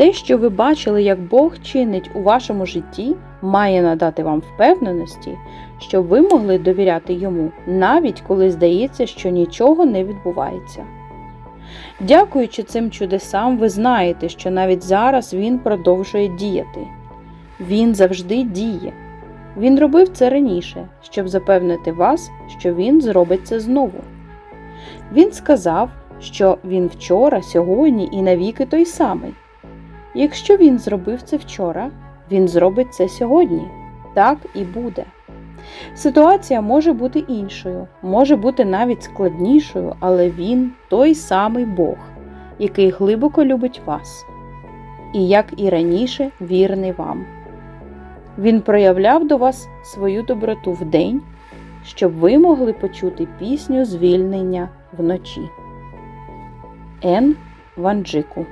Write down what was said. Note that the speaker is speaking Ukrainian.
Те, що ви бачили, як Бог чинить у вашому житті, має надати вам впевненості, щоб ви могли довіряти йому, навіть коли здається, що нічого не відбувається. Дякуючи цим чудесам, ви знаєте, що навіть зараз він продовжує діяти. Він завжди діє. Він робив це раніше, щоб запевнити вас, що він зробить це знову. Він сказав, що він вчора, сьогодні і навіки той самий. Якщо він зробив це вчора, він зробить це сьогодні. Так і буде. Ситуація може бути іншою, може бути навіть складнішою, але він той самий Бог, який глибоко любить вас, і як і раніше вірний вам. Він проявляв до вас свою доброту вдень, щоб ви могли почути пісню звільнення вночі. Ен Ванджику